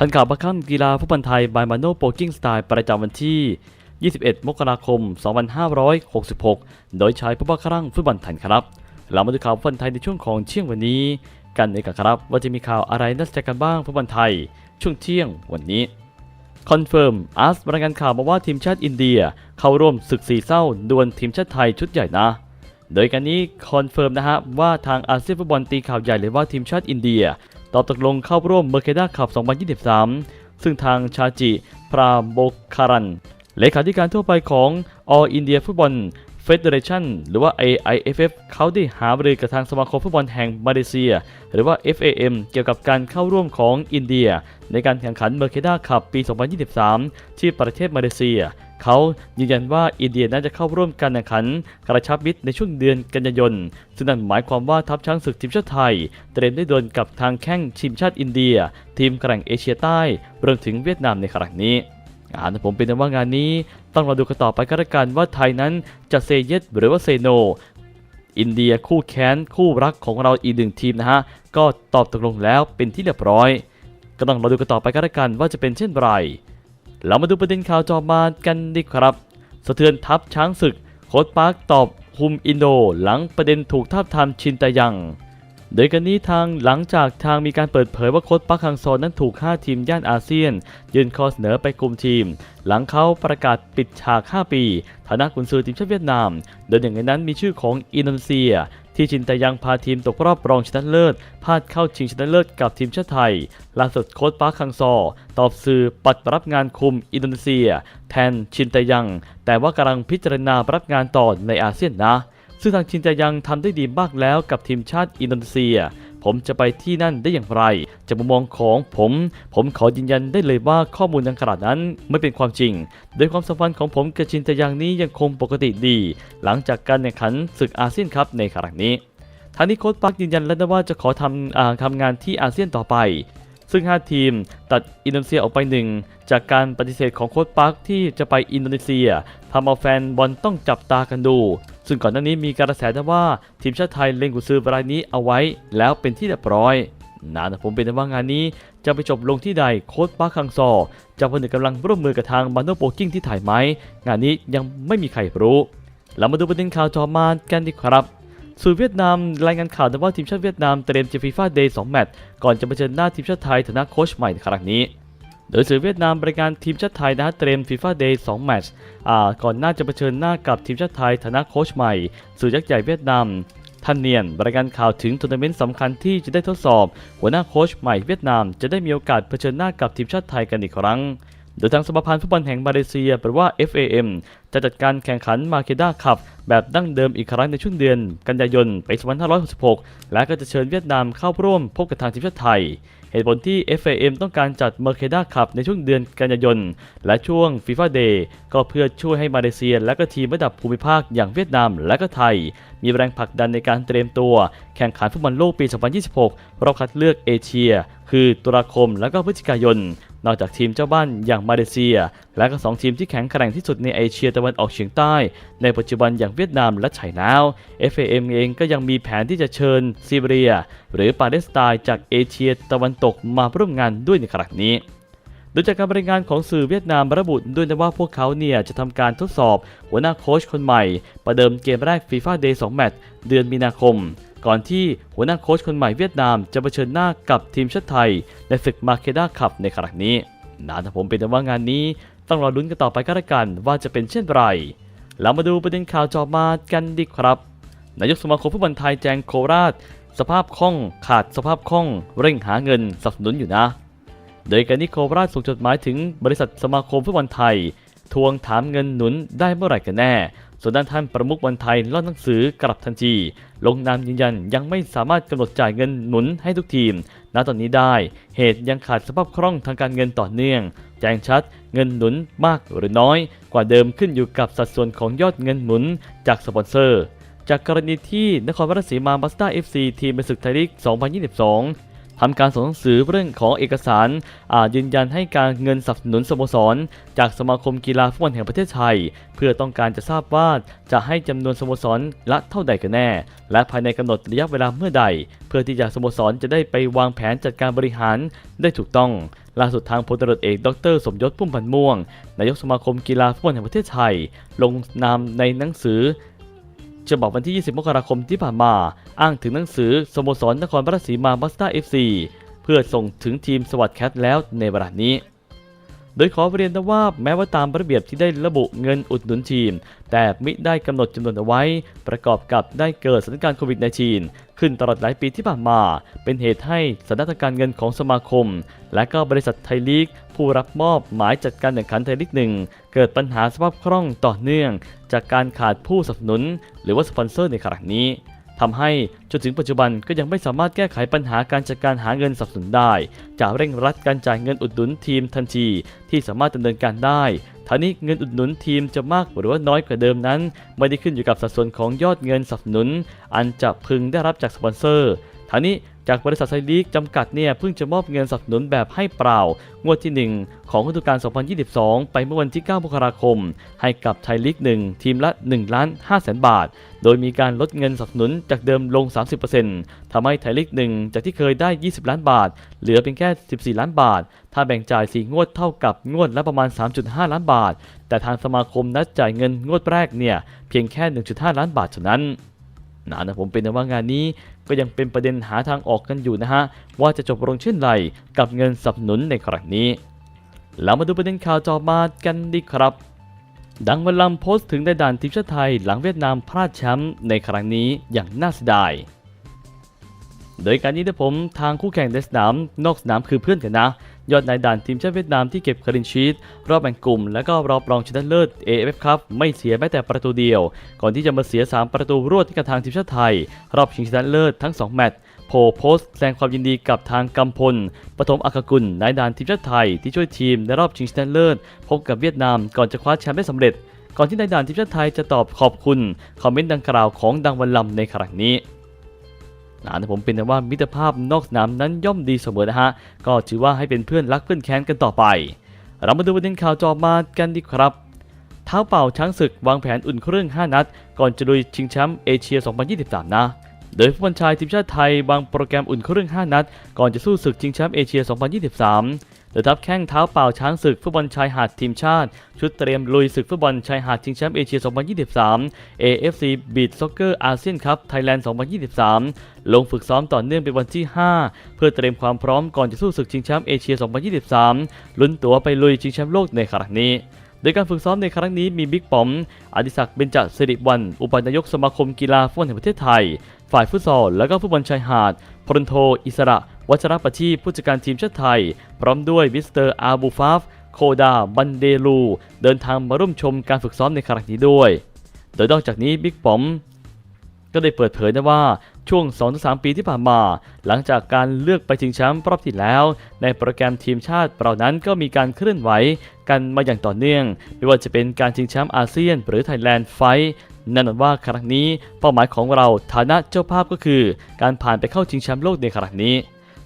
ทันข่าวประค่ำกีฬาฟุตบอลไทยบายมาโนโปกิ้งสไตล์ประจำวันที่ 21 มกราคม 2566 โดยใช้ผู้บังคับฟุตบอลไทยครับ เรามาดูข่าวฟุตบอลไทยในช่วงของเที่ยงวันนี้ กันเลยกันครับ ว่าจะมีข่าวอะไรน่าสนใจกันบ้างฟุตบอลไทย ช่วงเที่ยงวันนี้คอนเฟิร์มอาร์สรายงานข่าวมาว่าทีมชาติอินเดีย เข้าร่วมศึกสีเศร้าดวลทีมชาติไทยชุดใหญ่นะ โดยการนี้คอนเฟิร์มนะฮะว่าทางอาเซียนฟุตบอลตีข่าวใหญ่เลยว่าทีมชาติอินเดีย ตอบตกลงเข้าร่วมเมอร์เคด้าคัพ2023 ซึ่งทางชาจิพราโบคารัน เลขาธิการทั่วไปของ All India Football Federation หรือว่า AIFF เขาได้หาบริกับทางสมาคมฟุตบอลแห่งมาเลเซีย หรือว่า FAM เกี่ยวกับการเข้าร่วมของอินเดีย ในการแข่งขันเมอร์เคด้าคัพปี 2023 ที่ประเทศมาเลเซีย เขายืนยันว่าอินเดียน่าจะเข้าร่วมการแข่งขันกระชับมิตรในช่วงเดือนกันยายน ซึ่งนั่นหมายความว่าทัพช้างศึกทีมชาติไทย เตรียมได้ดวลกับทางแข้งทีมชาติอินเดีย ทีมแกร่งเอเชียใต้รวมถึงเวียดนามในครั้งนี้อ่านผมเป็นว่างานนี้ต้องรอดูกันต่อไปก็แล้วกันว่าไทยนั้นจะเซเยสหรือว่าเซโนอินเดียคู่แค้นคู่รักของเราอีกหนึ่งทีมนะฮะ ก็ตอบตกลงแล้วเป็นที่เรียบร้อย ก็ต้องรอดูกันต่อไปก็แล้วกันว่าจะเป็นเช่นไร เรามาดูประเด็นข่าวจอมากันดีครับ สะเทือนทัพช้างศึก โค้ชปาร์คตอบคุมอินโด หลังประเด็นถูกทาบทามชินตะยัง โดยกันนี้ทางหลังจากทางมีการเปิดเผยว่าโค้ชปักฮังซอนนั้นถูก 5 ทีมย่านอาเซียน ยื่นข้อเสนอไปกลุ่มทีม หลังเขาประกาศปิดฉาก 5 ปีฐานะกุนซือทีมชาติเวียดนาม โดยหนึ่งในนั้นมีชื่อของอินโดนีเซีย ที่ชินตยังพาทีมตกรอบรองชนะเลิศพลาดเข้าชิงชนะเลิศกับทีมชาติไทยล่าสุดโค้ชปาร์คฮังซอ ตอบสื่อปัดรับงานคุมอินโดนีเซีย แทนชินตยัง แต่ว่ากำลังพิจารณารับงานต่อในอาเซียนนะ ซึ่งทางชินจะยังทำได้ดีมากแล้วกับทีมชาติอินโดนีเซีย ผมจะไปที่นั่นได้อย่างไร จากมุมมองของผม ผมขอยืนยันได้เลยว่าข้อมูลดังขนาดนั้นไม่เป็นความจริง โดยความสัมพันธ์ของผมกับชินจะยังนี้ยังคงปกติดี หลังจากการแข่งขันศึกอาเซียนครับในครั้งนี้ทางนี้โค้ชปักยืนยันแล้วนะว่าจะขอทำอาทำงานที่อาเซียนต่อไปซึ่ง 5 ทีมตัดอินโดนีเซียออกไปหนึ่งจากการปฏิเสธของโค้ชปาร์คที่จะไปอินโดนีเซียทำเอาแฟนบอลต้องจับตากันดู ซึ่งก่อนหน้านี้มีการกระแสว่าทีมชาติไทยเล็งกุซือรายนี้เอาไว้ แล้วเป็นที่เรียบร้อยนะแต่ผมเป็นว่างานนี้จะไปจบลงที่ใดโค้ชปาคังซอจะผนึกกำลังร่วมมือกับทางบันโนโปกิ้งที่ถ่ายไหมงานนี้ยังไม่มีใครรู้เรามาดูประเด็นข่าวจอมานกันดีครับส่วนเวียดนามรายงานข่าวนะว่าทีมชาติเวียดนามเตรียมจะฟีฟ่าเดย์2แมตช์ก่อนจะเผชิญหน้าทีมชาติไทยฐานะโค้ชใหม่ในครั้งนี้ โดยสื่อเวียดนามรายงานทีมชาติไทยนะเตรียมฟีฟ่าเดย์2แมตช์ก่อนหน้าจะเผชิญหน้ากับทีมชาติไทยฐานะโค้ชใหม่ สื่อยักษ์ใหญ่เวียดนามท่านเนียนรายงานข่าวถึงทัวร์นาเมนต์สำคัญที่จะได้ทดสอบ หัวหน้าโค้ชใหม่เวียดนามจะได้มีโอกาสเผชิญหน้ากับทีมชาติไทยกันอีกครั้ง โดยทางสมาพันธ์ฟุตบอลแห่งมาเลเซียหรือว่า FAM จะจัดการแข่งขันมาเคด้าคัพแบบดั้งเดิมอีกครั้งในช่วงเดือน กันยายนปี 2566 และก็จะเชิญเวียดนามเข้าร่วมพบกับทางทีมชาติไทย เหตุผลที่ FAM ต้องการจัดเมอร์เคด้าคัพในช่วงเดือนกันยายน และช่วง FIFA Day ก็เพื่อช่วยให้มาเลเซีย และก็ทีมระดับภูมิภาคอย่างเวียดนามและก็ไทย มีแรงผลักดันในการเตรียมตัว แข่งขันฟุตบอลโลกปี 2026 รอบคัดเลือกเอเชีย คือตุลาคมและก็พฤศจิกายน นอกจากทีมเจ้าบ้านอย่างมาเลเซีย และก็สองทีมที่แข็งแกร่งที่สุดในเอเชียตะวันออกเฉียงใต้ ในปัจจุบันอย่างเวียดนามและไชน่า FAM เองก็ยังมีแผนที่จะเชิญซีเรีย หรือปาเลสไตน์จากเอเชียตะวันตกมาร่วมงานด้วยในครั้งนี้โดยจากการรายงานของสื่อเวียดนามระบุด้วยนะว่าพวกเขาเนี่ยจะทำการทดสอบหัวหน้าโค้ชคนใหม่ ประเดิมเกมแรกฟีฟ่าเดย์2แมตช์เดือนมีนาคม ก่อนที่หัวหน้าโค้ชคนใหม่เวียดนามจะเผชิญหน้ากับทีมชาติไทย ในศึกมาเคด้าคัพในครั้งนี้นะถ้าผมเป็นแต่ว่างานนี้ต้องรอลุ้นกันต่อไปก็แล้วกันว่าจะเป็นเช่นไร เรามาดูประเด็นข่าวจอมากันดีครับ นายกสมาคมฟุตบอลไทยแจงโคราช สภาพคล่องขาดสภาพคล่อง เร่งหาเงินสนับสนุนอยู่นะ โดยการนิโคราชส่งจดหมายถึงบริษัทสมาคมฟุตบอลไทย ทวงถามเงินหนุนได้เมื่อไหร่กันแน่ ส่วนด้านท่านประมุขบอลไทยล่อนหนังสือกลับทันที ลงนามยืนยันยังไม่สามารถกำหนดจ่ายเงินหนุนให้ทุกทีม ณตอนนี้ได้ เหตุยังขาดสภาพคล่องทางการเงินต่อเนื่อง แจ้งชัดเงินหนุนมากหรือน้อย กว่าเดิมขึ้นอยู่กับสัดส่วนของยอดเงินหมุนจากสปอนเซอร์ จากกรณีที่นครราชสีมาบัสต้า FC ทีมในศึกไทยลีก 2022 ทำการส่งหนังสือเรื่องของเอกสารอายืนยันให้การเงินสนับสนุนสโมสร จากสมาคมกีฬาฟุตบอลแห่งประเทศไทย เพื่อต้องการจะทราบว่าจะให้จำนวนสโมสรละเท่าใดกันแน่ และภายในกำหนดระยะเวลาเมื่อใด เพื่อที่จะสโมสรจะได้ไปวางแผนจัดการบริหารได้ถูกต้องล่าสุดทางพลตรวจเอกดร สมยศพุ่มพันธ์ม่วง นายกสมาคมกีฬาฟุตบอลแห่งประเทศไทย ลงนามในหนังสือ ฉบับวันที่ 20 มกราคมที่ผ่านมา อ้างถึงหนังสือสโมสรนครราชสีมาบัสตาเอฟซีเพื่อส่งถึงทีมสวัสดแคทแล้วในเวลานี้ โดยขอเรียนว่าแม้ว่าตามระเบียบที่ได้ระบุเงินอุดหนุนทีม แต่มิได้กำหนดจำนวนเอาไว้ ประกอบกับได้เกิดสถานการณ์โควิด -19 ขึ้นตลอดหลายปีที่ผ่านมา เป็นเหตุให้สถานการณ์เงินของสมาคม และก็บริษัทไทยลีก ผู้รับมอบหมายจัดการแข่งขันไทยลีกหนึ่งเกิดปัญหาสภาพคล่องต่อเนื่อง จากการขาดผู้สนับสนุน หรือว่าสปอนเซอร์ในขณะนี้ ทำให้จนถึงปัจจุบันก็ยังไม่สามารถแก้ไขปัญหาการจัดการหาเงินสนับสนุนได้ จะเร่งรัดการจ่ายเงินอุดหนุนทีมทันที ที่สามารถดำเนินการได้ท่านี้เงินอุดหนุนทีมจะมากหรือว่าน้อยกว่าเดิมนั้น ไม่ได้ขึ้นอยู่กับสัดส่วนของยอดเงินสนับสนุน อันจะพึงได้รับจากสปอนเซอร์ท่านี้ จากบริษัทไซลีกจำกัดเนี่ยเพิ่งจะมอบเงินสนับสนุนแบบให้เปล่า งวดที่ 1 ของฤดูกาล 2022 ไปเมื่อวันที่ 9 มกราคม ให้กับไทยลีก 1 ทีมละ 1 ล้าน5แสนบาท โดยมีการลดเงินสนับสนุนจากเดิมลง 30%ทำให้ไทยลีก 1 จากที่เคยได้ 20 ล้านบาท เหลือเพียงแค่ 14 ล้านบาท ถ้าแบ่งจ่าย 4 งวดเท่ากับงวดละประมาณ 3.5 ล้านบาท แต่ทางสมาคมนัดจ่ายเงินงวดแรกเนี่ยเพียงแค่ 1.5 ล้านบาทเท่านั้น นะนะผมเป็นแต่ว่างานนี้ก็ยังเป็นประเด็นหาทางออกกันอยู่นะฮะว่าจะจบลงเช่นไรกับเงินสนับสนุนในครั้งนี้แล้วมาดูประเด็นข่าวจอมากันดีครับ ดังวันลำโพสต์ถึงในด่านทีมชาติไทย หลังเวียดนามพลาดแชมป์ในครั้งนี้อย่างน่าเสียดาย โดยการนี้นะผมทางคู่แข่งในสนามนอกสนามคือเพื่อนกันนะ ยอดนายด่านทีมชาติเวียดนามที่เก็บคลินชีตรอบแบ่งกลุ่ม และก็รอบรองชนะเลิศ AFF ครับไม่เสียแม้แต่ประตูเดียว ก่อนที่จะมาเสีย 3 ประตูรวดที่กับทางทีมชาติไทย รอบชิงชนะเลิศทั้ง 2 แมตช์โพโพสต์แสดงความยินดีกับทางกำพล ปฐมอัครกุลนายด่านทีมชาติไทยที่ช่วยทีมในรอบชิงชนะเลิศพบกับเวียดนามก่อนจะคว้าแชมป์ได้สำเร็จ ก่อนที่นายด่านทีมชาติไทยจะตอบขอบคุณคอมเมนต์ดังกล่าวของดังวันลำในครั้งนี้ นะแต่ผมเป็นแต่ว่ามิตรภาพนอกสนามนั้นย่อมดีเสมอนะฮะ ก็ถือว่าให้เป็นเพื่อนรักเพื่อนแค้นกันต่อไป เรามาดูประเด็นข่าวจอมากันดีครับ เท้าเป่าช้างศึกวางแผนอุ่นเครื่อง 5 นัด ก่อนจะลุยชิงแชมป์เอเชีย 2023 นะโดยฟุตบอลชายทีมชาติไทย วางโปรแกรมอุ่นเครื่อง 5 นัด ก่อนจะสู้ศึกชิงแชมป์เอเชีย 2023 โดยทัพแข้งเท้าเปล่าช้างศึกฟุตบอลชายหาดทีมชาติ ชุดเตรียมลุยศึกฟุตบอลชายหาดชิงแชมป์เอเชีย 2023 AFC Beach Soccer ASEAN Cup Thailand 2023 ลงฝึกซ้อมต่อเนื่องเป็นวันที่ 5 เพื่อเตรียมความพร้อมก่อนจะสู้ศึกชิงแชมป์เอเชีย 2023 ลุ้นตั๋วไปลุยชิงแชมป์โลกในครั้งนี้โดยการฝึกซ้อมในครั้งนี้มีบิ๊กปอม อดิศักดิ์เบญจสิริวัลย์อุปนายกสมาคมกีฬาฟุตบอลแห่งประเทศไทย ฝ่ายฟุตซอล และก็ฟุตบอลชายหาดพลโท อิสระ วัชรประชีพผู้จัดการทีมชาติไทย พร้อมด้วยมิสเตอร์อาบูฟาฟโคดา บันเดลู เดินทางมาร่วมชมการฝึกซ้อมในครั้งนี้ด้วย โดยนอกจากนี้บิ๊กป๋อมก็ได้เปิดเผยนะว่าช่วง 2-3 ปีที่ผ่านมา หลังจากการเลือกไปชิงแชมป์รอบที่แล้ว ในโปรแกรมทีมชาติเรานั้นก็มีการเคลื่อนไหวกันมาอย่างต่อเนื่อง ไม่ว่าจะเป็นการชิงแชมป์อาเซียน หรือไทยแลนด์ไฟแน่นอนว่าครั้งนี้เป้าหมายของเราฐานะเจ้าภาพก็คือ การผ่านไปเข้าชิงแชมป์โลกในครั้งนี้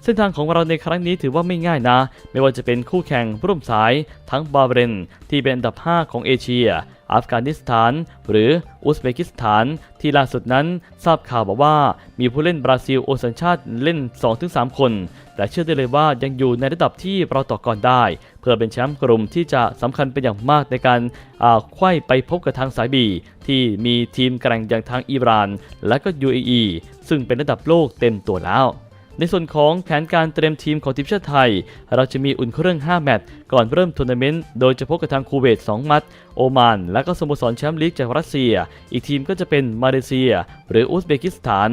เส้นทางของเราในครั้งนี้ถือว่าไม่ง่ายนะ ไม่ว่าจะเป็นคู่แข่งร่วมสาย ทั้งบาเรนที่เป็นอันดับ 5 ของเอเชีย อัฟกานิสถาน หรืออุซเบกิสถาน ที่ล่าสุดนั้นทราบข่าวบอกว่า มีผู้เล่นบราซิลโอสัญชาติเล่น 2-3 คน แต่เชื่อได้เลยว่ายังอยู่ในระดับที่เราต่อกรได้ เพื่อเป็นแชมป์กลุ่มที่จะสำคัญเป็นอย่างมากในการอ่าไขว้ไปพบกับทางสายบี ที่มีทีมแกร่งอย่างทางอิหร่าน และก็ UAE ซึ่งเป็นระดับโลกเต็มตัวแล้ว ในส่วนของแผนการเตรียมทีมของทีมชาติไทย เราจะมีอุ่นเครื่อง 5 แมตช์ก่อนเริ่มทัวร์นาเมนต์ โดยจะพบกับทางคูเวต 2 มัตช์โอมาน และก็สโมสรแชมป์ลีกจากรัสเซีย อีกทีมก็จะเป็นมาเลเซีย หรืออุซเบกิสถาน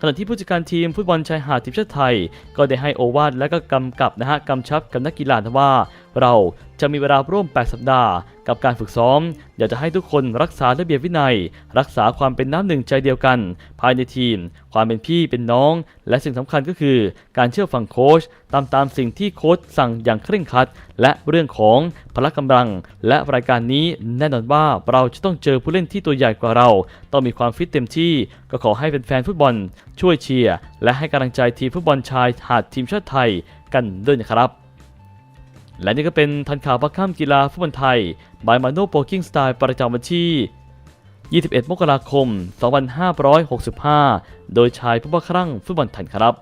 ขณะที่ผู้จัดการทีมฟุตบอลชายหาดทีมชาติไทย ก็ได้ให้โอวาทและก็กำกับนะฮะกำชับกับนักกีฬาว่า เราจะมีเวลาร่วม 8 สัปดาห์ กับการฝึกซ้อม อยากจะให้ทุกคนรักษาระเบียบวินัย รักษาความเป็นน้ำหนึ่งใจเดียวกัน ภายในทีม ความเป็นพี่เป็นน้อง และสิ่งสำคัญก็คือ การเชื่อฟังโค้ชตามตามสิ่งที่โค้ชสั่งอย่างเคร่งครัด และเรื่องของพละกำลัง และรายการนี้แน่นอนว่าเราจะต้องเจอผู้เล่นที่ตัวใหญ่กว่าเรา ต้องมีความฟิตเต็มที่ก็ขอให้เป็นแฟนๆฟุตบอล ช่วยเชียร์และให้กำลังใจทีมฟุตบอลชายหาดทีมชาติไทยกันด้วยนะครับ และนี่ก็เป็นทันข่าวพักค่ำกีฬาฟุตบอลไทย บายมาโนโปกิ้งสไตล์ประจำวันที่ 21 มกราคม 2565 โดยชายผู้บ้าครั่งฟุตบอลไทยครับ